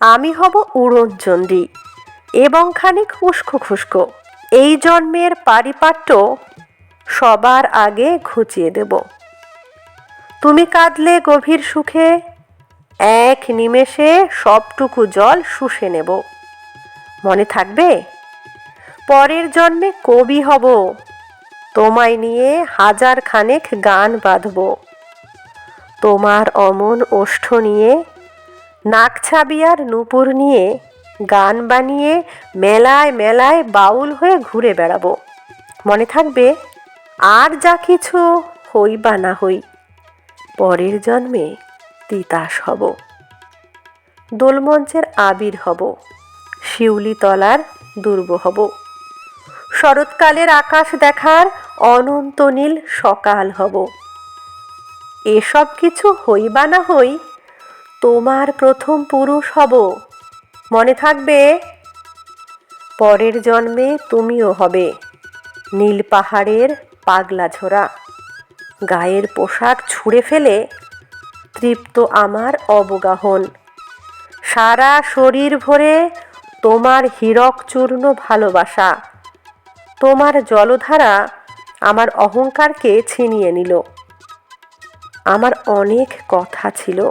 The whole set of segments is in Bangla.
আমি হব উড়নচণ্ডী এবং খানিক উস্কো খুস্কো। এই জন্মের পারিপাট্য সবার আগে ঘুচিয়ে দেব। তুমি কাঁদলে গভীর সুখে, এক নিমেষে সবটুকু জল শুষে নেব। মনে থাকবে? পরের জন্মে কবি হব। তোমায় নিয়ে হাজার খানেক গান বাঁধব। তোমার অমন ওষ্ঠ নিয়ে নাকছাবিয়ার নূপুর নিয়ে গান বানিয়ে মেলায় মেলায় বাউল হয়ে ঘুরে বেড়াবো। মনে থাকবে, আর যা কিছু হই বা না হই, পরের জন্মে তিতাস হব। দোলমঞ্চের আবির হব, শিউলি তলার দুর্ব হব। শরৎকালের আকাশ দেখার অনন্ত নীল সকাল হব। এসব কিছু হই বা না হই তোমার প্রথম পুরুষ হব। মনে থাকবে? পরের জন্মে তুমিও হবে। নীল পাহাড়ের পাগলা ঝোরা গায়ের পোশাক ছুঁড়ে ফেলে তৃপ্ত আমার অবগাহন। সারা শরীর ভরে তোমার হীরক চূর্ণ ভালোবাসা। তোমার জলধারা আমার অহংকারকে ছিনিয়ে নিল। আমার অনেক কথা ছিল।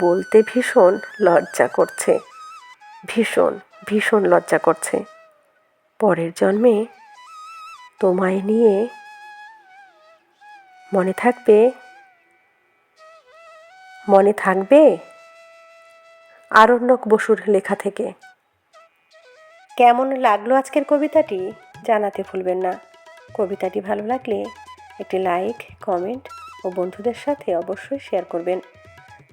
বলতে ভীষণ লজ্জা করছে। ভীষণ ভীষণ লজ্জা করছে। পরের জন্মে তোমায় নিয়ে মনে থাকবে? মনে থাকবে? আরণ্যক বসুর লেখা থেকে। কেমন লাগল আজকের কবিতাটি? জানাতে ভুলবেন না। কবিতাটি ভালো লাগলে একটি লাইক, কমেন্ট ও বন্ধুদের সাথে অবশ্যই শেয়ার করবেন।